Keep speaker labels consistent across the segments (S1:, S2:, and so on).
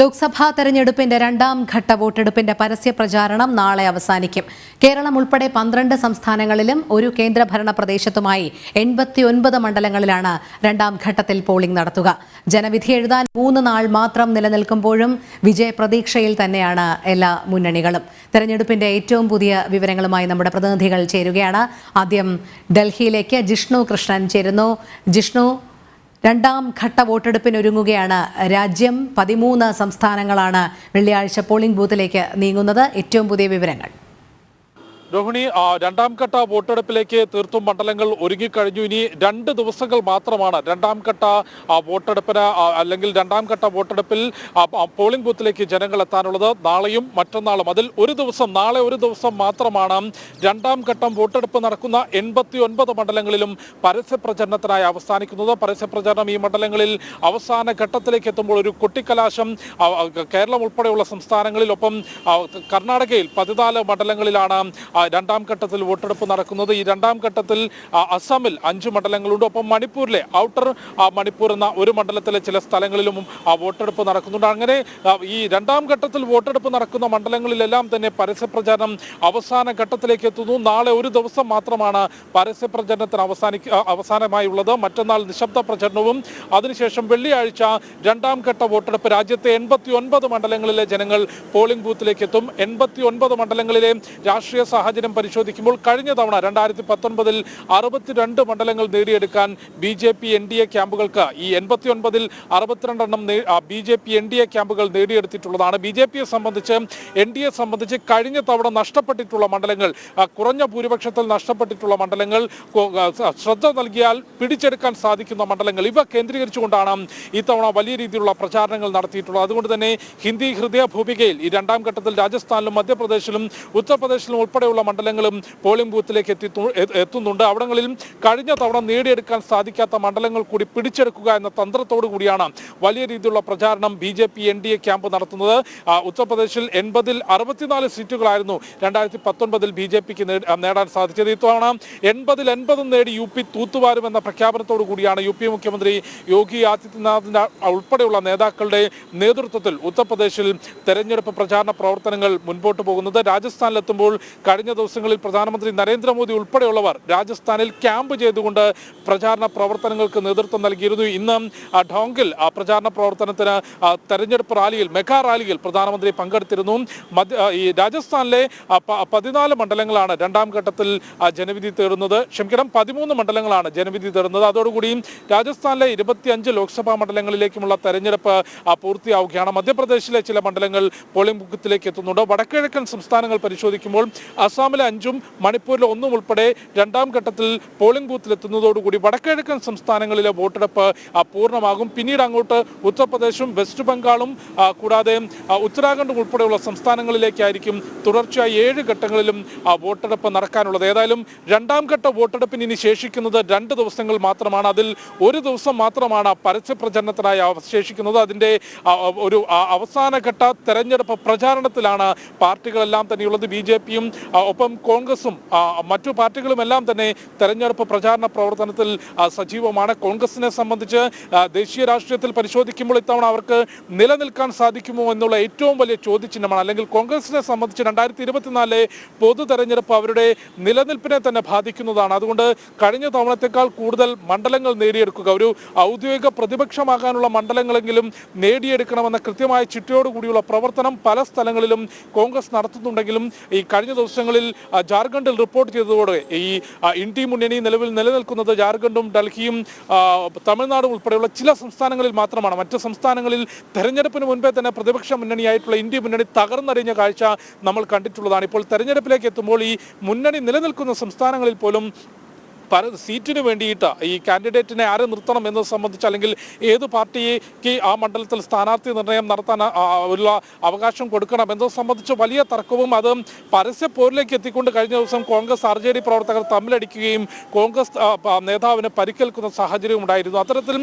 S1: ലോക്സഭാ തെരഞ്ഞെടുപ്പിന്റെ രണ്ടാം ഘട്ട വോട്ടെടുപ്പിന്റെ പരസ്യ പ്രചാരണം നാളെ അവസാനിക്കും. കേരളം ഉൾപ്പെടെ പന്ത്രണ്ട് സംസ്ഥാനങ്ങളിലും ഒരു കേന്ദ്രഭരണ പ്രദേശത്തുമായി എൺപത്തിയൊൻപത് മണ്ഡലങ്ങളിലാണ് രണ്ടാം ഘട്ടത്തിൽ പോളിംഗ് നടത്തുക. ജനവിധി എഴുതാൻ മൂന്ന് നാൾ മാത്രം നിലനിൽക്കുമ്പോഴും വിജയപ്രതീക്ഷയിൽ തന്നെയാണ് എല്ലാ മുന്നണികളും. തെരഞ്ഞെടുപ്പിന്റെ ഏറ്റവും പുതിയ വിവരങ്ങളുമായി നമ്മുടെ പ്രതിനിധികൾ ചേരുകയാണ്. ആദ്യം ഡൽഹിയിലേക്ക് ജിഷ്ണു കൃഷ്ണൻ ചേരുന്നു. ജിഷ്ണു രണ്ടാം ഘട്ട വോട്ടെടുപ്പിനൊരുങ്ങുകയാണ്. രാജ്യം പതിമൂന്ന് സംസ്ഥാനങ്ങളാണ് വെള്ളിയാഴ്ച പോളിംഗ് ബൂത്തിലേക്ക് നീങ്ങുന്നത്. ഏറ്റവും പുതിയ വിവരങ്ങൾ.
S2: രോഹിണി രണ്ടാം ഘട്ട വോട്ടെടുപ്പിലേക്ക് തീർത്തും മണ്ഡലങ്ങൾ ഒരുങ്ങിക്കഴിഞ്ഞു. ഇനി രണ്ട് ദിവസങ്ങൾ മാത്രമാണ് രണ്ടാം ഘട്ട വോട്ടെടുപ്പിന് അല്ലെങ്കിൽ രണ്ടാം ഘട്ട വോട്ടെടുപ്പിൽ പോളിംഗ് ബൂത്തിലേക്ക് ജനങ്ങൾ എത്താനുള്ളത് നാളെയും മറ്റന്നാളും. അതിൽ ഒരു ദിവസം നാളെ ഒരു ദിവസം മാത്രമാണ് രണ്ടാം ഘട്ടം വോട്ടെടുപ്പ് നടക്കുന്ന എൺപത്തി ഒൻപത് മണ്ഡലങ്ങളിലും പരസ്യ പ്രചരണത്തിനായി അവസാനിക്കുന്നത്. പരസ്യ പ്രചരണം ഈ മണ്ഡലങ്ങളിൽ അവസാന ഘട്ടത്തിലേക്ക് എത്തുമ്പോൾ ഒരു കൊട്ടിക്കലാശം കേരളം ഉൾപ്പെടെയുള്ള സംസ്ഥാനങ്ങളിലൊപ്പം കർണാടകയിൽ പതിനാല് മണ്ഡലങ്ങളിലാണ് രണ്ടാം ഘട്ടത്തിൽ വോട്ടെടുപ്പ് നടക്കുന്നത്. ഈ രണ്ടാം ഘട്ടത്തിൽ അസമിൽ അഞ്ച് മണ്ഡലങ്ങളുണ്ട്. ഒപ്പം മണിപ്പൂരിലെ ഔട്ടർ മണിപ്പൂർ എന്ന ഒരു മണ്ഡലത്തിലെ ചില സ്ഥലങ്ങളിലും വോട്ടെടുപ്പ് നടക്കുന്നുണ്ട്. അങ്ങനെ ഈ രണ്ടാം ഘട്ടത്തിൽ വോട്ടെടുപ്പ് നടക്കുന്ന മണ്ഡലങ്ങളിലെല്ലാം തന്നെ പരസ്യപ്രചാരണം അവസാന ഘട്ടത്തിലേക്ക് എത്തുന്നു. നാളെ ഒരു ദിവസം മാത്രമാണ് പരസ്യ പ്രചരണത്തിന് അവസാനിക്ക അവസാനമായുള്ളത്. മറ്റന്നാൾ നിശബ്ദ പ്രചരണവും. അതിനുശേഷം വെള്ളിയാഴ്ച രണ്ടാം ഘട്ട വോട്ടെടുപ്പ്. രാജ്യത്തെ എൺപത്തി ഒൻപത് മണ്ഡലങ്ങളിലെ ജനങ്ങൾ പോളിംഗ് ബൂത്തിലേക്ക് എത്തും. എൺപത്തി ഒൻപത് മണ്ഡലങ്ങളിലെ രാഷ്ട്രീയ സാഹചര്യം പരിശോധിക്കുമ്പോൾ കഴിഞ്ഞ തവണ രണ്ടായിരത്തി പത്തൊൻപതിൽ അറുപത്തിരണ്ട് മണ്ഡലങ്ങൾ നേടിയെടുക്കാൻ B J P N D A ക്യാമ്പുകൾക്ക് ഈ എൺപത്തി ഒൻപതിൽ അറുപത്തിരണ്ടെണ്ണം B J P N D A ക്യാമ്പുകൾ നേടിയെടുത്തിട്ടുള്ളതാണ്. ബി ജെ പിയെ സംബന്ധിച്ച് എൻ ഡി എ സംബന്ധിച്ച് കഴിഞ്ഞ തവണ നഷ്ടപ്പെട്ടിട്ടുള്ള മണ്ഡലങ്ങൾ കുറഞ്ഞ ഭൂരിപക്ഷത്തിൽ നഷ്ടപ്പെട്ടിട്ടുള്ള മണ്ഡലങ്ങൾ ശ്രദ്ധ നൽകിയാൽ പിടിച്ചെടുക്കാൻ സാധിക്കുന്ന മണ്ഡലങ്ങൾ. ഇവ കേന്ദ്രീകരിച്ചുകൊണ്ടാണ് ഇത്തവണ വലിയ രീതിയിലുള്ള പ്രചാരണങ്ങൾ നടത്തിയിട്ടുള്ളത്. അതുകൊണ്ട് തന്നെ ഹിന്ദി ഹൃദയ ഭൂമികയിൽ ഈ രണ്ടാം ഘട്ടത്തിൽ രാജസ്ഥാനിലും മധ്യപ്രദേശിലും ഉത്തർപ്രദേശിലും ഉൾപ്പെടെയുള്ള മണ്ഡലങ്ങളും പോളിംഗ് ബൂത്തിലേക്ക് എത്തി എത്തുന്നുണ്ട്. അവിടങ്ങളിലും കഴിഞ്ഞ തവണ നേടിയെടുക്കാൻ സാധിക്കാത്ത മണ്ഡലങ്ങൾ കൂടി പിടിച്ചെടുക്കുക എന്ന തന്ത്രത്തോടു കൂടിയാണ് വലിയ രീതിയിലുള്ള പ്രചാരണം B J P N D A camp നടത്തുന്നത്. ഉത്തർപ്രദേശിൽ എൺപതിൽ അറുപത്തിനാല് സീറ്റുകളായിരുന്നു രണ്ടായിരത്തി പത്തൊൻപതിൽ ബി ജെ പിക്ക് നേടാൻ സാധിച്ചത്. ഇത്തവണ എൺപതിൽ എൺപതും നേടി യു പി തൂത്തുവാരും എന്ന പ്രഖ്യാപനത്തോടു കൂടിയാണ് യു പി മുഖ്യമന്ത്രി യോഗി ആദിത്യനാഥിന്റെ ഉൾപ്പെടെയുള്ള നേതാക്കളുടെ നേതൃത്വത്തിൽ ഉത്തർപ്രദേശിൽ തെരഞ്ഞെടുപ്പ് പ്രചാരണ പ്രവർത്തനങ്ങൾ മുൻപോട്ട് പോകുന്നത്. രാജസ്ഥാനിലെത്തുമ്പോൾ കഴിഞ്ഞ ദിവസങ്ങളിൽ പ്രധാനമന്ത്രി നരേന്ദ്രമോദി ഉൾപ്പെടെയുള്ളവർ രാജസ്ഥാനിൽ ക്യാമ്പ് ചെയ്തുകൊണ്ട് പ്രചാരണ പ്രവർത്തനങ്ങൾക്ക് നേതൃത്വം നൽകിയിരുന്നു. ഇന്ന് ഡോങ്കിൽ ആ പ്രചാരണ പ്രവർത്തനത്തിന് തെരഞ്ഞെടുപ്പ് റാലിയിൽ മെഗാ റാലിയിൽ പ്രധാനമന്ത്രി പങ്കെടുത്തിരുന്നു. ഈ രാജസ്ഥാനിലെ പതിനാല് മണ്ഡലങ്ങളാണ് രണ്ടാം ഘട്ടത്തിൽ ജനവിധി തേടുന്നത്. ക്ഷമിക്കണം പതിമൂന്ന് മണ്ഡലങ്ങളാണ് ജനവിധി തേടുന്നത്. അതോടുകൂടി രാജസ്ഥാനിലെ ഇരുപത്തിയഞ്ച് ലോക്സഭാ മണ്ഡലങ്ങളിലേക്കുമുള്ള തെരഞ്ഞെടുപ്പ് പൂർത്തിയാവുകയാണ്. മധ്യപ്രദേശിലെ ചില മണ്ഡലങ്ങൾ പോളിംഗ് ബുക്കത്തിലേക്ക് എത്തുന്നുണ്ട്. വടക്കിഴക്കൻ സംസ്ഥാനങ്ങൾ പരിശോധിക്കുമ്പോൾ അസാമിലെ അഞ്ചും മണിപ്പൂരിലെ ഒന്നും ഉൾപ്പെടെ രണ്ടാം ഘട്ടത്തിൽ പോളിംഗ് ബൂത്തിലെത്തുന്നതോടുകൂടി വടക്കിഴക്കൻ സംസ്ഥാനങ്ങളിലെ വോട്ടെടുപ്പ് പൂർണമാകും. പിന്നീട് അങ്ങോട്ട് ഉത്തർപ്രദേശും വെസ്റ്റ് ബംഗാളും കൂടാതെ ഉത്തരാഖണ്ഡും ഉൾപ്പെടെയുള്ള സംസ്ഥാനങ്ങളിലേക്കായിരിക്കും തുടർച്ചയായി ഏഴ് ഘട്ടങ്ങളിലും വോട്ടെടുപ്പ് നടക്കാനുള്ളത്. ഏതായാലും രണ്ടാം ഘട്ട വോട്ടെടുപ്പിന് ഇനി ശേഷിക്കുന്നത് രണ്ട് ദിവസങ്ങൾ മാത്രമാണ്. അതിൽ ഒരു ദിവസം മാത്രമാണ് പരസ്യ പ്രചരണത്തിനായി അവശേഷിക്കുന്നത്. അതിന്റെ ഒരു അവസാനഘട്ട തെരഞ്ഞെടുപ്പ് പ്രചാരണത്തിലാണ് പാർട്ടികളെല്ലാം തന്നെയുള്ളത്. ബി ജെ പിയും ഒപ്പം കോൺഗ്രസും മറ്റു പാർട്ടികളും എല്ലാം തന്നെ തെരഞ്ഞെടുപ്പ് പ്രചാരണ പ്രവർത്തനത്തിൽ സജീവമാണ്. കോൺഗ്രസിനെ സംബന്ധിച്ച് ദേശീയ രാഷ്ട്രീയത്തിൽ പരിശോധിക്കുമ്പോൾ ഇത്തവണ അവർക്ക് നിലനിൽക്കാൻ സാധിക്കുമോ എന്നുള്ള ഏറ്റവും വലിയ ചോദ്യചിഹ്നമാണ്. അല്ലെങ്കിൽ കോൺഗ്രസിനെ സംബന്ധിച്ച് രണ്ടായിരത്തി ഇരുപത്തിനാലിലെ പൊതു തെരഞ്ഞെടുപ്പ് അവരുടെ നിലനിൽപ്പിനെ തന്നെ ബാധിക്കുന്നതാണ്. അതുകൊണ്ട് കഴിഞ്ഞ തവണത്തെക്കാൾ കൂടുതൽ മണ്ഡലങ്ങൾ നേടിയെടുക്കുക ഒരു ഔദ്യോഗിക പ്രതിപക്ഷമാകാനുള്ള മണ്ഡലങ്ങളെങ്കിലും നേടിയെടുക്കണമെന്ന കൃത്യമായ ചിട്ടയോടുകൂടിയുള്ള പ്രവർത്തനം പല സ്ഥലങ്ങളിലും കോൺഗ്രസ് നടത്തുന്നുണ്ടെങ്കിലും ഈ കഴിഞ്ഞ ദിവസങ്ങളിൽ ജാർഖണ്ഡിൽ റിപ്പോർട്ട് ചെയ്തതോടെ ഈ ഇന്ത്യ മുന്നണി നിലവിൽ നിലനിൽക്കുന്നത് ജാർഖണ്ഡും ഡൽഹിയും തമിഴ്നാടും ഉൾപ്പെടെയുള്ള ചില സംസ്ഥാനങ്ങളിൽ മാത്രമാണ്. മറ്റ് സംസ്ഥാനങ്ങളിൽ തെരഞ്ഞെടുപ്പിന് മുൻപേ തന്നെ പ്രതിപക്ഷ മുന്നണിയായിട്ടുള്ള ഇന്ത്യ മുന്നണി തകർന്നടിഞ്ഞ കാഴ്ച നമ്മൾ കണ്ടിട്ടുള്ളതാണ്. ഇപ്പോൾ തെരഞ്ഞെടുപ്പിലേക്ക് എത്തുമ്പോൾ ഈ മുന്നണി നിലനിൽക്കുന്ന സംസ്ഥാനങ്ങളിൽ പോലും പല സീറ്റിന് വേണ്ടിയിട്ട് ഈ കാൻഡിഡേറ്റിനെ ആരെ നിർത്തണം എന്നത് സംബന്ധിച്ച് അല്ലെങ്കിൽ ഏത് പാർട്ടിക്ക് ആ മണ്ഡലത്തിൽ സ്ഥാനാർത്ഥി നിർണയം നടത്താൻ ഉള്ള അവകാശം കൊടുക്കണം എന്നത് സംബന്ധിച്ച് വലിയ തർക്കവും അത് പരസ്യ പോരിലേക്ക് എത്തിക്കൊണ്ട് കഴിഞ്ഞ ദിവസം കോൺഗ്രസ് ആർ ജെ ഡി പ്രവർത്തകർ തമ്മിലടിക്കുകയും കോൺഗ്രസ് നേതാവിന് പരിക്കേൽക്കുന്ന സാഹചര്യം ഉണ്ടായിരുന്നു. അത്തരത്തിൽ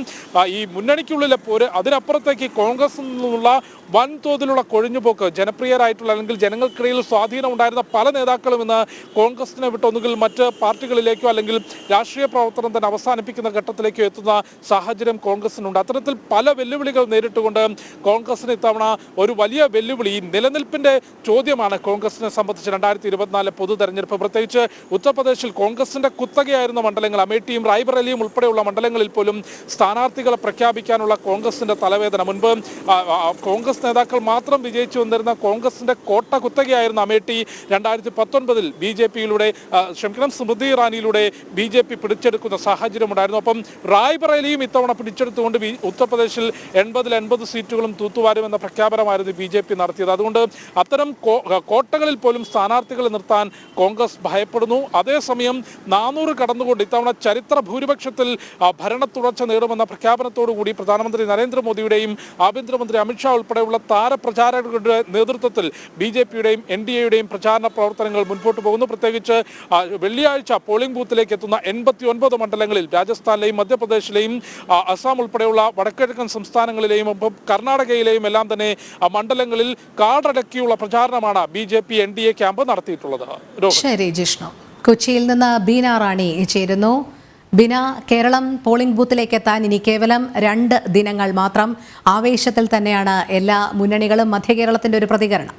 S2: ഈ മുന്നണിക്കുള്ളിലെ പോര് അതിനപ്പുറത്തേക്ക് കോൺഗ്രസ് നിന്നുള്ള വൻതോതിലുള്ള കൊഴിഞ്ഞുപോക്ക് ജനപ്രിയരായിട്ടുള്ള അല്ലെങ്കിൽ ജനങ്ങൾക്കിടയിൽ സ്വാധീനം ഉണ്ടായിരുന്ന പല നേതാക്കളും ഇന്ന് കോൺഗ്രസിനെ വിട്ടൊന്നുകിൽ മറ്റ് പാർട്ടികളിലേക്കോ അല്ലെങ്കിൽ രാഷ്ട്രീയ പ്രവർത്തനം തന്നെ അവസാനിപ്പിക്കുന്ന ഘട്ടത്തിലേക്ക് എത്തുന്ന സാഹചര്യം കോൺഗ്രസിനുണ്ട്. അത്തരത്തിൽ പല വെല്ലുവിളികൾ നേരിട്ടുകൊണ്ട് കോൺഗ്രസിന് ഇത്തവണ ഒരു വലിയ വെല്ലുവിളി നിലനിൽപ്പിന്റെ ചോദ്യമാണ് കോൺഗ്രസിനെ സംബന്ധിച്ച് രണ്ടായിരത്തി ഇരുപത്തിനാല് പൊതു തെരഞ്ഞെടുപ്പ്. പ്രത്യേകിച്ച് ഉത്തർപ്രദേശിൽ കോൺഗ്രസിന്റെ കുത്തകയായിരുന്ന മണ്ഡലങ്ങൾ അമേഠിയും റായ്ബറലിയും ഉൾപ്പെടെയുള്ള മണ്ഡലങ്ങളിൽ പോലും സ്ഥാനാർത്ഥികളെ പ്രഖ്യാപിക്കാനുള്ള കോൺഗ്രസിന്റെ തലവേദന. മുൻപ് കോൺഗ്രസ് നേതാക്കൾ മാത്രം വിജയിച്ചു വന്നിരുന്ന കോൺഗ്രസിന്റെ കോട്ട കുത്തകയായിരുന്ന അമേഠി രണ്ടായിരത്തി പത്തൊൻപതിൽ ബി ജെ പിയിലൂടെ ക്ഷമിക്കണം സ്മൃതി ഇറാനിയിലൂടെ ബി ജെ പി പിടിച്ചെടുക്കുന്ന സാഹചര്യമുണ്ടായിരുന്നു. അപ്പം റായ്ബറേലിയും ഇത്തവണ പിടിച്ചെടുത്തുകൊണ്ട് ഉത്തർപ്രദേശിൽ എൺപതിൽ എൺപത് സീറ്റുകളും തൂത്തുവാരുമെന്ന പ്രഖ്യാപനമായിരുന്നു ബി ജെ പി നടത്തിയത്. അതുകൊണ്ട് അത്തരം കോട്ടകളിൽ പോലും സ്ഥാനാർത്ഥികളെ നിർത്താൻ കോൺഗ്രസ് ഭയപ്പെടുന്നു. അതേസമയം നാനൂറ് കടന്നുകൊണ്ട് ഇത്തവണ ചരിത്ര ഭൂരിപക്ഷത്തിൽ ഭരണ തുടർച്ച നേടുമെന്ന പ്രഖ്യാപനത്തോടുകൂടി പ്രധാനമന്ത്രി നരേന്ദ്രമോദിയുടെയും ആഭ്യന്തരമന്ത്രി അമിത്ഷാ ഉൾപ്പെടെയുള്ള താരപ്രചാരകരുടെ നേതൃത്വത്തിൽ ബി ജെ പിയുടെയും എൻ ഡി എയുടെയും പ്രചാരണ പ്രവർത്തനങ്ങൾ മുൻപോട്ട് പോകുന്നു. പ്രത്യേകിച്ച് വെള്ളിയാഴ്ച പോളിംഗ് ബൂത്തിലേക്ക് എത്തുന്ന എൺപത്തി ഒൻപത് മണ്ഡലങ്ങളിൽ രാജസ്ഥാനിലെയും മധ്യപ്രദേശിലെയും അസാം ഉൾപ്പെടെയുള്ള വടക്കിഴക്കൻ സംസ്ഥാനങ്ങളിലെയും ഒപ്പം കർണാടകയിലെയും എല്ലാം തന്നെ മണ്ഡലങ്ങളിൽ കാടടക്കിയുള്ള പ്രചാരണമാണ് B J P N D A camp നടത്തിയിട്ടുള്ളത്.
S1: ശരി ജിഷ്ണു. കൊച്ചിയിൽ നിന്ന് ബീന റാണി ചേരുന്നു. ബിന കേരളം പോളിംഗ് ബൂത്തിലേക്ക് എത്താൻ ഇനി കേവലം രണ്ട് ദിനങ്ങൾ മാത്രം ആവേശത്തിൽ തന്നെയാണ് എല്ലാ മുന്നണികളും മധ്യ കേരളത്തിന്റെ ഒരു പ്രതികരണം.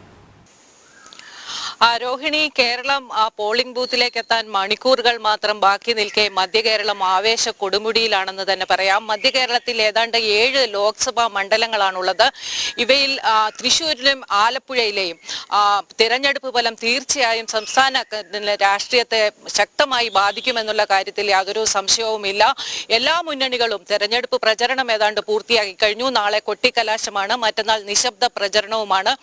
S3: രോഹിണി കേരളം ആ പോളിംഗ് ബൂത്തിലേക്ക് എത്താൻ മണിക്കൂറുകൾ മാത്രം ബാക്കി നിൽക്കെ മധ്യ കേരളം ആവേശ കൊടുമുടിയിലാണെന്ന് തന്നെ പറയാം. മധ്യ കേരളത്തിൽ ഏതാണ്ട് ഏഴ് ലോക്സഭാ മണ്ഡലങ്ങളാണുള്ളത്. ഇവയിൽ തൃശൂരിലും ആലപ്പുഴയിലെയും തിരഞ്ഞെടുപ്പ് ഫലം തീർച്ചയായും സംസ്ഥാന രാഷ്ട്രീയത്തെ ശക്തമായി ബാധിക്കുമെന്നുള്ള കാര്യത്തിൽ യാതൊരു സംശയവുമില്ല. എല്ലാ മുന്നണികളും തെരഞ്ഞെടുപ്പ് പ്രചരണം ഏതാണ്ട് പൂർത്തിയാക്കി കഴിഞ്ഞു. നാളെ കൊട്ടിക്കലാശമാണ് മറ്റന്നാൾ നിശബ്ദ പ്രചരണവുമാണ്.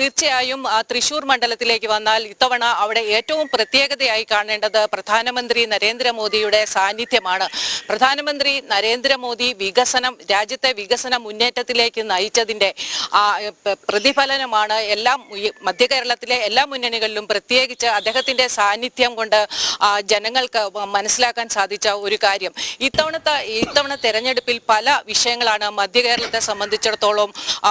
S3: തീർച്ചയായും തൃശൂർ മണ്ഡലത്തിലേക്ക് വന്നാൽ ഇത്തവണ അവിടെ ഏറ്റവും പ്രത്യേകതയായി കാണേണ്ടത് പ്രധാനമന്ത്രി നരേന്ദ്രമോദിയുടെ സാന്നിധ്യമാണ്. പ്രധാനമന്ത്രി നരേന്ദ്രമോദി വികസനം രാജ്യത്തെ വികസന മുന്നേറ്റത്തിലേക്ക് നയിച്ചതിന്റെ ആ, പ്രതിഫലനമാണ് എല്ലാ മധ്യ കേരളത്തിലെ എല്ലാ മുന്നണികളിലും പ്രത്യേകിച്ച് അദ്ദേഹത്തിന്റെ സാന്നിധ്യം കൊണ്ട് ജനങ്ങൾക്ക് മനസ്സിലാക്കാൻ സാധിച്ച ഒരു കാര്യം. ഇത്തവണത്തെ ഇത്തവണ തെരഞ്ഞെടുപ്പിൽ പല വിഷയങ്ങളാണ് മധ്യ കേരളത്തെ സംബന്ധിച്ചിടത്തോളം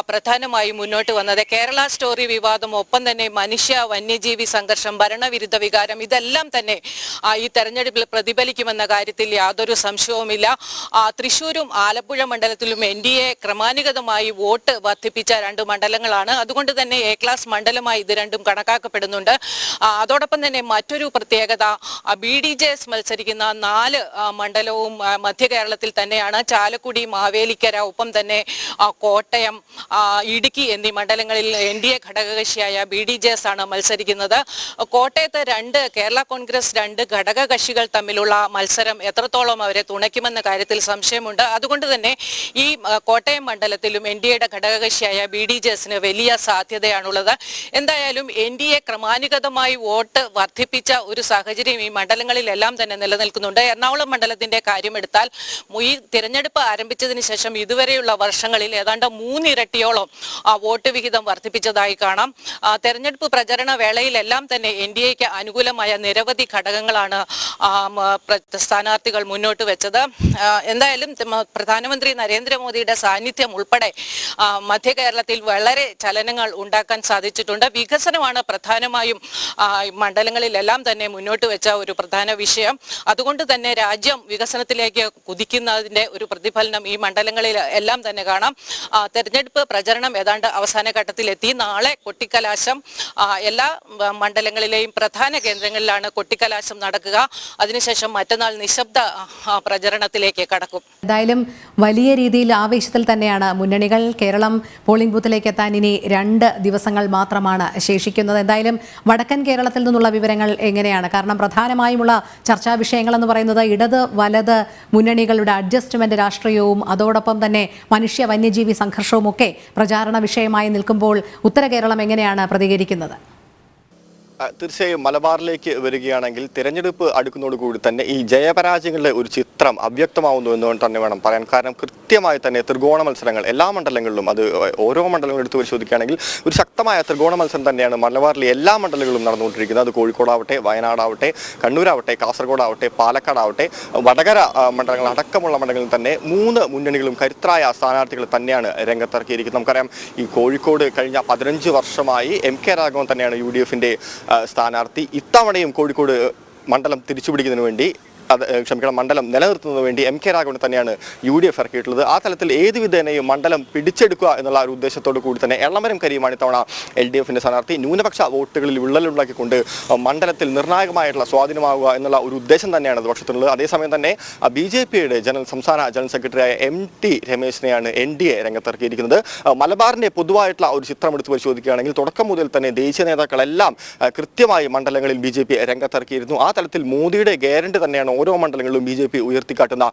S3: പ്രധാനമായും മുന്നോട്ട് വന്നത്. കേരള സ്റ്റോറി വിവാദം ഒപ്പം തന്നെ മനുഷ്യ വന്യജീവി സംഘർഷം ഭരണവിരുദ്ധ വികാരം ഇതെല്ലാം തന്നെ ഈ തെരഞ്ഞെടുപ്പിൽ പ്രതിഫലിക്കുമെന്ന കാര്യത്തിൽ യാതൊരു സംശയവുമില്ല. തൃശൂരും ആലപ്പുഴ മണ്ഡലത്തിലും എൻ ഡി എ ക്രമാനുഗതമായി വോട്ട് വർദ്ധിപ്പിച്ച രണ്ട് മണ്ഡലങ്ങളാണ്. അതുകൊണ്ട് തന്നെ എ ക്ലാസ് മണ്ഡലമായി ഇത് രണ്ടും കണക്കാക്കപ്പെടുന്നുണ്ട്. അതോടൊപ്പം തന്നെ മറ്റൊരു പ്രത്യേകത ബി ഡി ജെ എസ് മത്സരിക്കുന്ന നാല് മണ്ഡലവും മധ്യ കേരളത്തിൽ തന്നെയാണ്. ചാലക്കുടി മാവേലിക്കര ഒപ്പം തന്നെ കോട്ടയം ഇടുക്കി എന്നീ മണ്ഡലങ്ങളിൽ എൻ ഡി എ ഘടകകക്ഷിയായ ബി ഡി ജെ എസ് ആണ് മത്സരിക്കുന്നത്. കോട്ടയത്ത് രണ്ട് കേരള കോൺഗ്രസ് രണ്ട് ഘടക കക്ഷികൾ തമ്മിലുള്ള മത്സരം എത്രത്തോളം അവരെ തുണയ്ക്കുമെന്ന കാര്യത്തിൽ സംശയമുണ്ട്. അതുകൊണ്ട് തന്നെ ഈ കോട്ടയം മണ്ഡലത്തിലും എൻ ഡി എയുടെ ഘടകകക്ഷിയായ ബി ഡി ജെ എസിന് വലിയ സാധ്യതയാണുള്ളത്. എന്തായാലും എൻ ഡി എ ക്രമാനുഗതമായി വോട്ട് വർദ്ധിപ്പിച്ച ഒരു സാഹചര്യം ഈ മണ്ഡലങ്ങളിലെല്ലാം തന്നെ നിലനിൽക്കുന്നുണ്ട്. എറണാകുളം മണ്ഡലത്തിന്റെ കാര്യമെടുത്താൽ ഈ തിരഞ്ഞെടുപ്പ് ആരംഭിച്ചതിന് ശേഷം ഇതുവരെയുള്ള വർഷങ്ങളിൽ ഏതാണ്ട് മൂന്നിരട്ടിയോളം വോട്ട് വിഹിതം വർദ്ധിപ്പിച്ചതായി കാണാം. തെരഞ്ഞെടുപ്പ് പ്രചരണ വേളയിലെല്ലാം തന്നെ എൻ ഡി എക്ക് അനുകൂലമായ നിരവധി ഘടകങ്ങളാണ് സ്ഥാനാർത്ഥികൾ മുന്നോട്ട് വെച്ചത്. എന്തായാലും പ്രധാനമന്ത്രി നരേന്ദ്രമോദിയുടെ സാന്നിധ്യം ഉൾപ്പെടെ മധ്യ കേരളത്തിൽ വളരെ ചലനങ്ങൾ ഉണ്ടാക്കാൻ സാധിച്ചിട്ടുണ്ട്. വികസനമാണ് പ്രധാനമായും മണ്ഡലങ്ങളിലെല്ലാം തന്നെ മുന്നോട്ട് വെച്ച ഒരു പ്രധാന വിഷയം. അതുകൊണ്ട് തന്നെ രാജ്യം വികസനത്തിലേക്ക് കുതിക്കുന്നതിന്റെ ഒരു പ്രതിഫലനം ഈ മണ്ഡലങ്ങളിൽ എല്ലാം തന്നെ കാണാം. തെരഞ്ഞെടുപ്പ് പ്രചരണം ഏതാണ്ട് അവസാന ഘട്ടത്തിലെത്തി. നാളെ കൊട്ടിക്കലാശം എല്ലാ മണ്ഡലങ്ങളിലെയും പ്രധാന കേന്ദ്രങ്ങളിലാണ് കൊട്ടിക്കലാശം നടക്കുക. അതിനുശേഷം മറ്റന്നാൾ നിശബ്ദ പ്രചരണത്തിലേക്ക് കടക്കും.
S1: എന്തായാലും വലിയ രീതിയിൽ ആവേശത്തിൽ തന്നെയാണ് മുന്നണികൾ കേരളം പോളിംഗ് ബൂത്തിലേക്ക് എത്താൻ ഇനി രണ്ട് ദിവസങ്ങൾ മാത്രമാണ് ശേഷിക്കുന്നത്. എന്തായാലും വടക്കൻ കേരളത്തിൽ നിന്നുള്ള വിവരങ്ങൾ എങ്ങനെയാണ്? കാരണം പ്രധാനമായുമുള്ള ചർച്ചാ വിഷയങ്ങൾ എന്ന് പറയുന്നത് ഇടത് വലത് മുന്നണികളുടെ അഡ്ജസ്റ്റ്മെന്റ് രാഷ്ട്രീയവും അതോടൊപ്പം തന്നെ മനുഷ്യ വന്യജീവി സംഘർഷവും ഒക്കെ പ്രചാരണ വിഷയമായി നിൽക്കുമ്പോൾ ഉത്തര കേരളം എങ്ങനെയാണ് പ്രതികരിക്കുന്നത്?
S4: തീർച്ചയായും മലബാറിലേക്ക് വരികയാണെങ്കിൽ തിരഞ്ഞെടുപ്പ് അടുക്കുന്നതോടുകൂടി തന്നെ ഈ ജയപരാജയങ്ങളുടെ ഒരു ചിത്രം അവ്യക്തമാവുന്നു എന്ന് തന്നെ വേണം പറയാൻ. കാരണം കൃത്യമായി തന്നെ ത്രികോണ മത്സരങ്ങൾ എല്ലാ മണ്ഡലങ്ങളിലും അത് ഓരോ മണ്ഡലങ്ങളും എടുത്ത് പരിശോധിക്കുകയാണെങ്കിൽ ഒരു ശക്തമായ ത്രികോണ മത്സരം തന്നെയാണ് മലബാറിലെ എല്ലാ മണ്ഡലങ്ങളിലും നടന്നുകൊണ്ടിരിക്കുന്നത്. അത് കോഴിക്കോടാവട്ടെ വയനാടാവട്ടെ കണ്ണൂരാവട്ടെ കാസർഗോഡാവട്ടെ പാലക്കാടാവട്ടെ വടകര മണ്ഡലങ്ങൾ അടക്കമുള്ള മണ്ഡലങ്ങളിൽ തന്നെ മൂന്ന് മുന്നണികളും കരുത്തരായ സ്ഥാനാർത്ഥികൾ തന്നെയാണ് രംഗത്തിറക്കിയിരിക്കുന്നത്. നമുക്കറിയാം ഈ കോഴിക്കോട് കഴിഞ്ഞ പതിനഞ്ച് വർഷമായി എം കെ രാഘവൻ തന്നെയാണ് യു ഡി എഫിന്റെ സ്ഥാനാർത്ഥി ഇത്തവണയും കോഴിക്കോട് മണ്ഡലം തിരിച്ചുപിടിക്കുന്നതിന് വേണ്ടി ക്ഷമിക്കണം മണ്ഡലം നിലനിർത്തുന്നതിന് വേണ്ടി എം കെ രാഘവൻ തന്നെയാണ് യു ഡി എഫ് ഇറക്കിയിട്ടുള്ളത്. ആ തലത്തിൽ ഏത് വിധേനയും മണ്ഡലം പിടിച്ചെടുക്കുക എന്നുള്ള ഒരു ഉദ്ദേശത്തോടു കൂടി തന്നെ എളമരം കരിയുമാണ് ഇത്തവണ എൽ ഡി എഫിന്റെ സ്ഥാനാർത്ഥി. ന്യൂനപക്ഷ വോട്ടുകളിൽ വിള്ളലുണ്ടാക്കിക്കൊണ്ട് മണ്ഡലത്തിൽ നിർണായകമായിട്ടുള്ള സ്വാധീനമാകുക എന്നുള്ള ഒരു ഉദ്ദേശം തന്നെയാണ് അത് പക്ഷത്തുള്ളത്. അതേസമയം തന്നെ ബി ജെ പിയുടെ ജനറൽ സംസ്ഥാന ജനറൽ സെക്രട്ടറിയായ എം ടി രമേശിനെയാണ് എൻ ഡി എ രംഗത്തിറക്കിയിരിക്കുന്നത്. മലബാറിന്റെ പൊതുവായിട്ടുള്ള ഒരു ചിത്രം എടുത്ത് പരിശോധിക്കുകയാണെങ്കിൽ തുടക്കം മുതൽ തന്നെ ദേശീയ നേതാക്കളെല്ലാം കൃത്യമായി മണ്ഡലങ്ങളിൽ ബി ജെ പി രംഗത്തിറക്കിയിരുന്നു. ആ തലത്തിൽ മോദിയുടെ ഗ്യാരണ്ടി തന്നെയാണ് ഓരോ മണ്ഡലങ്ങളിലും ബി ജെ പി ഉയർത്തിക്കാട്ടുന്ന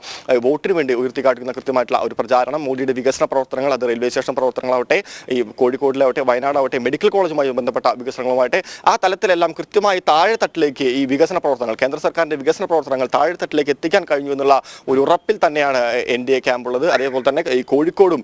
S4: വോട്ടിന് വേണ്ടി ഉയർത്തിക്കാട്ടുന്ന കൃത്യമായിട്ടുള്ള ഒരു പ്രചാരണം മോദിയുടെ വികസന പ്രവർത്തനങ്ങൾ അത് റെയിൽവേ സ്റ്റേഷൻ പ്രവർത്തനങ്ങളാവട്ടെ ഈ കോഴിക്കോടിലാവട്ടെ വയനാടാവട്ടെ മെഡിക്കൽ കോളേജുമായി ബന്ധപ്പെട്ട വികസനങ്ങളുമായിട്ട് ആ തലത്തിലെല്ലാം കൃത്യമായി താഴെത്തട്ടിലേക്ക് ഈ വികസന പ്രവർത്തനങ്ങൾ കേന്ദ്ര സർക്കാരിന്റെ വികസന പ്രവർത്തനങ്ങൾ താഴെത്തട്ടിലേക്ക് എത്തിക്കാൻ കഴിഞ്ഞു എന്നുള്ള ഒരു ഉറപ്പിൽ തന്നെയാണ് എൻ ഡി എ ക്യാമ്പുള്ളത് അതേപോലെ തന്നെ ഈ കോഴിക്കോടും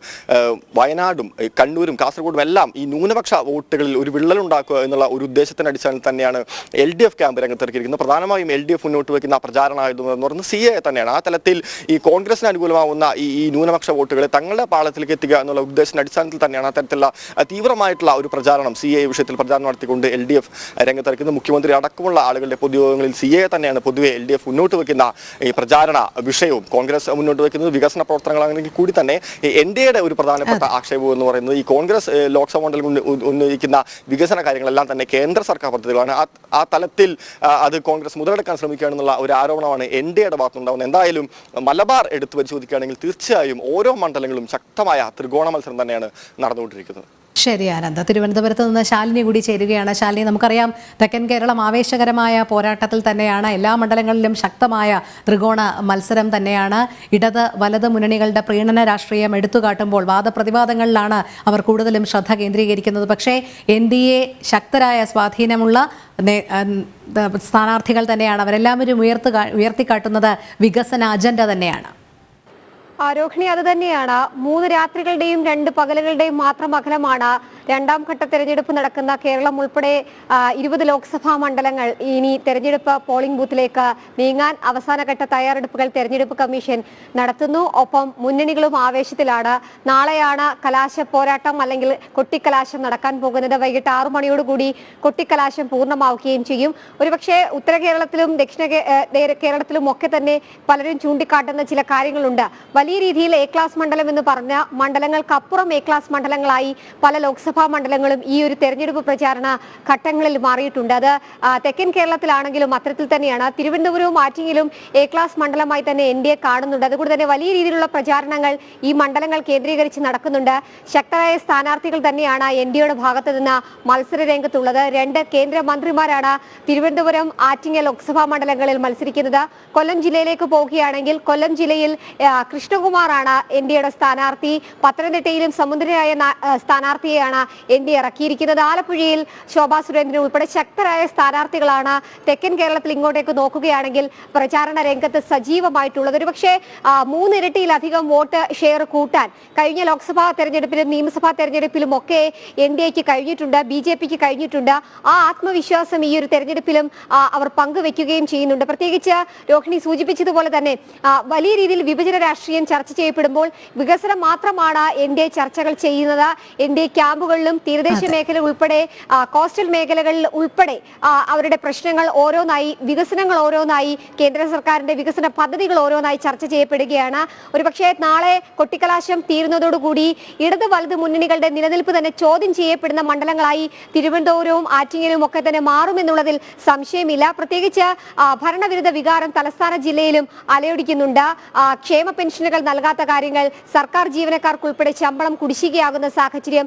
S4: വയനാടും കണ്ണൂരും കാസർഗോഡും എല്ലാം ഈ ന്യൂനപക്ഷ വോട്ടുകളിൽ ഒരു വിള്ളലുണ്ടാക്കുക എന്നുള്ള ഒരു ഉദ്ദേശത്തിന്റെ അടിസ്ഥാനത്തിൽ തന്നെയാണ് എൽ ഡി എഫ് ക്യാമ്പ് രംഗത്തിറക്കിയിരിക്കുന്നത്. പ്രധാനമായും എൽ ഡി എഫ് മുന്നോട്ട് വയ്ക്കുന്ന പ്രചാരണമായിരുന്നു എന്ന് പറയുന്നത് സി എ തന്നെയാണ്. ആ തലത്തിൽ ഈ കോൺഗ്രസിന് അനുകൂലമാവുന്ന ഈ ഈ ന്യൂനപക്ഷ വോട്ടുകൾ തങ്ങളുടെ പാളത്തിലേക്ക് എത്തുക എന്നുള്ള ഉദ്ദേശത്തിന്റെ അടിസ്ഥാനത്തിൽ തന്നെയാണ് അത്തരത്തിലുള്ള തീവ്രമായിട്ടുള്ള ഒരു പ്രചാരണം സി എ വിഷയത്തിൽ പ്രചാരണം നടത്തിക്കൊണ്ട് എൽ ഡി എഫ് രംഗത്തിറക്കുന്നത്. മുഖ്യമന്ത്രി അടക്കമുള്ള ആളുകളുടെ പൊതുയോഗങ്ങളിൽ സി എ തന്നെയാണ് പൊതുവെ എൽ ഡി എഫ് മുന്നോട്ട് വയ്ക്കുന്ന ഈ പ്രചാരണ വിഷയവും. കോൺഗ്രസ് മുന്നോട്ട് വയ്ക്കുന്നത് വികസന പ്രവർത്തനങ്ങളാണെങ്കിൽ കൂടി തന്നെ എൻ ഡി എയുടെ ഒരു പ്രധാനപ്പെട്ട ആക്ഷേപം എന്ന് പറയുന്നത് ഈ കോൺഗ്രസ് ലോക്സഭ മണ്ഡലം ഉന്ന- ഉന്ന- ഉന്നയിക്കുന്ന വികസന കാര്യങ്ങളെല്ലാം തന്നെ കേന്ദ്ര സർക്കാർ പദ്ധതികളാണ് ആ- ആ തലത്തിൽ അത് കോൺഗ്രസ് മുതലെടുക്കാൻ ശ്രമിക്കുകയാണെന്നുള്ള ഒരു ആരോപണമാണ് എൻ ഡി ഭാഗത്തുണ്ടാവുന്നത് എന്തായാലും മലബാർ എടുത്ത് പരിശോധിക്കുകയാണെങ്കിൽ തീർച്ചയായും ഓരോ മണ്ഡലങ്ങളും ശക്തമായ ത്രികോണ മത്സരം തന്നെയാണ് നടന്നുകൊണ്ടിരിക്കുന്നത്.
S1: ശരി ആനന്ദ. തിരുവനന്തപുരത്ത് നിന്ന് ശാലിനി കൂടി ചേരുകയാണ്. ശാലിനി നമുക്കറിയാം തെക്കൻ കേരളം ആവേശകരമായ പോരാട്ടത്തിൽ തന്നെയാണ്. എല്ലാ മണ്ഡലങ്ങളിലും ശക്തമായ ത്രികോണ മത്സരം തന്നെയാണ്. ഇടത് വലത് മുന്നണികളുടെ പ്രീണന രാഷ്ട്രീയം എടുത്തുകാട്ടുമ്പോൾ വാദപ്രതിവാദങ്ങളിലാണ് അവർ കൂടുതലും ശ്രദ്ധ കേന്ദ്രീകരിക്കുന്നത്. പക്ഷേ എൻ ഡി എ ശക്തരായ സ്വാധീനമുള്ള സ്ഥാനാർത്ഥികൾ തന്നെയാണ്. അവരെല്ലാവരും ഉയർത്തുക ഉയർത്തിക്കാട്ടുന്നത് വികസന അജണ്ട തന്നെയാണ്.
S5: ആരോഹിണി അത് തന്നെയാണ്. മൂന്ന് രാത്രികളുടെയും രണ്ട് പകലുകളുടെയും മാത്രം അകലമാണ് രണ്ടാം ഘട്ട തെരഞ്ഞെടുപ്പ് നടക്കുന്ന കേരളം ഉൾപ്പെടെ ഇരുപത് ലോക്സഭാ മണ്ഡലങ്ങൾ ഇനി തെരഞ്ഞെടുപ്പ് പോളിംഗ് ബൂത്തിലേക്ക് നീങ്ങാൻ അവസാനഘട്ട തയ്യാറെടുപ്പുകൾ തെരഞ്ഞെടുപ്പ് കമ്മീഷൻ നടത്തുന്നു. ഒപ്പം മുന്നണികളും ആവേശത്തിലാണ്. നാളെയാണ് കലാശ പോരാട്ടം അല്ലെങ്കിൽ കൊട്ടിക്കലാശം നടക്കാൻ പോകുന്നത്. വൈകിട്ട് ആറു മണിയോടുകൂടി കൊട്ടിക്കലാശം പൂർണമാവുകയും ചെയ്യും. ഒരുപക്ഷെ ഉത്തര കേരളത്തിലും ദക്ഷിണ കേരളത്തിലും ഒക്കെ തന്നെ പലരും ചൂണ്ടിക്കാട്ടുന്ന ചില കാര്യങ്ങളുണ്ട്. വലിയ രീതിയിൽ എ ക്ലാസ് മണ്ഡലം എന്ന് പറഞ്ഞ മണ്ഡലങ്ങൾക്കപ്പുറം എ ക്ലാസ് മണ്ഡലങ്ങളായി പല ലോക്സഭാ മണ്ഡലങ്ങളും ഈ ഒരു തെരഞ്ഞെടുപ്പ് പ്രചാരണ ഘട്ടങ്ങളിൽ മാറിയിട്ടുണ്ട്. അത് തെക്കൻ കേരളത്തിലാണെങ്കിലും അത്തരത്തിൽ തന്നെയാണ്. തിരുവനന്തപുരവും ആറ്റിങ്ങിലും എ ക്ലാസ് മണ്ഡലമായി തന്നെ എൻ ഡി എ കാണുന്നുണ്ട്. അതുകൊണ്ട് തന്നെ വലിയ രീതിയിലുള്ള പ്രചാരണങ്ങൾ ഈ മണ്ഡലങ്ങൾ കേന്ദ്രീകരിച്ച് നടക്കുന്നുണ്ട്. ശക്തരായ സ്ഥാനാർത്ഥികൾ തന്നെയാണ് എൻ ഡി എയുടെ ഭാഗത്ത് നിന്ന് മത്സര രംഗത്തുള്ളത്. രണ്ട് കേന്ദ്രമന്ത്രിമാരാണ് തിരുവനന്തപുരം ആറ്റിങ്ങൽ ലോക്സഭാ മണ്ഡലങ്ങളിൽ മത്സരിക്കുന്നത്. കൊല്ലം ജില്ലയിലേക്ക് പോവുകയാണെങ്കിൽ കൊല്ലം ജില്ലയിൽ കൃഷ്ണകുമാറാണ് എൻ ഡി എയുടെ സ്ഥാനാർത്ഥി. പത്തനംതിട്ടയിലും സമുദ്രനായ സ്ഥാനാർത്ഥിയെയാണ് എൻ ഡി ഇറക്കിയിരിക്കുന്നത്. ആലപ്പുഴയിൽ ശോഭാ സുരേന്ദ്രൻ ഉൾപ്പെടെ ശക്തരായ സ്ഥാനാർത്ഥികളാണ് തെക്കൻ കേരളത്തിൽ ഇങ്ങോട്ടേക്ക് നോക്കുകയാണെങ്കിൽ പ്രചാരണ രംഗത്ത് സജീവമായിട്ടുള്ളത്. ഒരുപക്ഷെ മൂന്നിരട്ടിയിലധികം വോട്ട് ഷെയർ കൂട്ടാൻ കഴിഞ്ഞ ലോക്സഭാ തെരഞ്ഞെടുപ്പിലും നിയമസഭാ തെരഞ്ഞെടുപ്പിലും ഒക്കെ എൻ ഡി എക്ക് കഴിഞ്ഞിട്ടുണ്ട് ബി ജെ പിക്ക് കഴിഞ്ഞിട്ടുണ്ട്. ആ ആത്മവിശ്വാസം ഈ ഒരു തെരഞ്ഞെടുപ്പിലും അവർ പങ്കുവെക്കുകയും ചെയ്യുന്നുണ്ട്. പ്രത്യേകിച്ച് രോഹിണി സൂചിപ്പിച്ചതുപോലെ തന്നെ വലിയ രീതിയിൽ വിഭജന രാഷ്ട്രീയം ചർച്ച ചെയ്യപ്പെടുമ്പോൾ വികസനം മാത്രമാണ് എൻ ഡി എ ചർച്ചകൾ ചെയ്യുന്നത്. എൻ ഡി എ ക്യാമ്പുകളിലും തീരദേശ മേഖല ഉൾപ്പെടെ കോസ്റ്റൽ മേഖലകളിൽ ഉൾപ്പെടെ അവരുടെ പ്രശ്നങ്ങൾ ഓരോന്നായി വികസനങ്ങൾ ഓരോന്നായി കേന്ദ്ര സർക്കാരിന്റെ വികസന പദ്ധതികൾ ഓരോന്നായി ചർച്ച ചെയ്യപ്പെടുകയാണ്. ഒരുപക്ഷെ നാളെ കൊട്ടിക്കലാശം തീരുന്നതോടുകൂടി ഇടത് വലത് മുന്നണികളുടെ നിലനിൽപ്പ് തന്നെ ചോദ്യം ചെയ്യപ്പെടുന്ന മണ്ഡലങ്ങളായി തിരുവനന്തപുരവും ആറ്റിങ്ങലും ഒക്കെ തന്നെ മാറുമെന്നുള്ളതിൽ സംശയമില്ല. പ്രത്യേകിച്ച് ഭരണവിരുദ്ധ വികാരം തലസ്ഥാന ജില്ലയിലും അലയൊടിക്കുന്നുണ്ട്. ക്ഷേമ പെൻഷനുകൾ നൽകാത്ത കാര്യങ്ങൾ സർക്കാർ ജീവനക്കാർക്കുൾപ്പെടെ ശമ്പളം കുടിശ്ശികയാകുന്ന സാഹചര്യം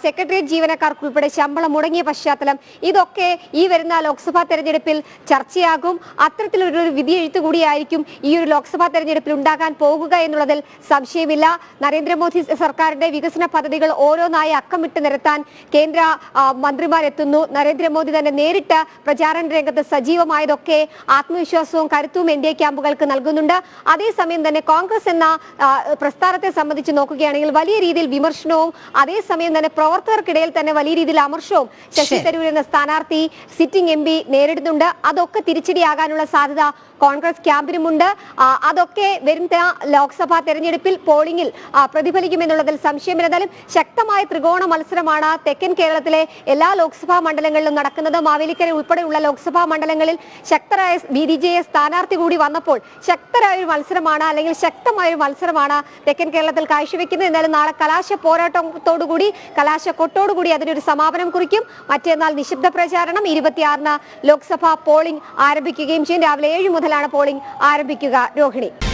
S5: ആ, ജീവനക്കാർക്ക് ഉൾപ്പെടെ ശമ്പളം മുടങ്ങിയ പശ്ചാത്തലം ഇതൊക്കെ ഈ വരുന്ന ലോക്സഭാ തെരഞ്ഞെടുപ്പിൽ ചർച്ചയാകും. അത്തരത്തിലൊരു വിധിയെഴുത്ത് കൂടിയായിരിക്കും ഈ ഒരു ലോക്സഭാ തെരഞ്ഞെടുപ്പിൽ ഉണ്ടാകാൻ പോകുക എന്നുള്ളതിൽ സംശയമില്ല. നരേന്ദ്രമോദി സർക്കാരിന്റെ വികസന പദ്ധതികൾ ഓരോന്നായി അക്കമിട്ട് നിരത്താൻ കേന്ദ്ര മന്ത്രിമാരെത്തുന്നു. നരേന്ദ്രമോദി തന്നെ നേരിട്ട് പ്രചാരണ രംഗത്ത് സജീവമായതൊക്കെ ആത്മവിശ്വാസവും കരുത്തും എൻ ഡി എ ക്യാമ്പുകൾക്ക് നൽകുന്നുണ്ട്. അതേസമയം തന്നെ കോൺഗ്രസ് എന്ന പ്രസ്ഥാനത്തെ സംബന്ധിച്ച് നോക്കുകയാണെങ്കിൽ വലിയ രീതിയിൽ വിമർശനവും അതേസമയം തന്നെ പ്രവർത്തകർക്കിടയിൽ തന്നെ വലിയ രീതിയിൽ അമർഷവും ശശി തരൂർ എന്ന സ്ഥാനാർത്ഥി സിറ്റിംഗ് എം പി നേരിടുന്നുണ്ട്. അതൊക്കെ തിരിച്ചടിയാകാനുള്ള സാധ്യത കോൺഗ്രസ് ക്യാമ്പിനുമുണ്ട്. അതൊക്കെ വരുന്ന ലോക്സഭാ തെരഞ്ഞെടുപ്പിൽ പോളിംഗിൽ പ്രതിഫലിക്കുമെന്നുള്ളതിൽ സംശയമില്ല. എന്നാലും ശക്തമായ ത്രികോണ മത്സരമാണ് തെക്കൻ കേരളത്തിലെ എല്ലാ ലോക്സഭാ മണ്ഡലങ്ങളിലും നടക്കുന്നത്. മാവേലിക്കര ഉൾപ്പെടെയുള്ള ലോക്സഭാ മണ്ഡലങ്ങളിൽ ശക്തരായ ബി ഡി ജെ സ്ഥാനാർത്ഥി കൂടി വന്നപ്പോൾ ശക്തരായ ഒരു മത്സരമാണ് അല്ലെങ്കിൽ ശക്തമായ ഒരു മത്സരമാണ് തെക്കൻ കേരളത്തിൽ കാഴ്ചവെക്കുന്നത്. എന്നാലും നാളെ കലാശ പോരാട്ടത്തോടുകൂടി കലാശ കൊട്ടോടുകൂടി അതിനൊരു സമാപനം കുറിക്കും. മറ്റന്നാൾ നിശബ്ദ പ്രചാരണം ഇരുപത്തിയാറിന് ലോക്സഭാ പോളിംഗ് ആരംഭിക്കുകയും ചെയ്യും. രാവിലെ ഏഴ് മുതലാണ് പോളിംഗ് ആരംഭിക്കുക. രോഹിണി.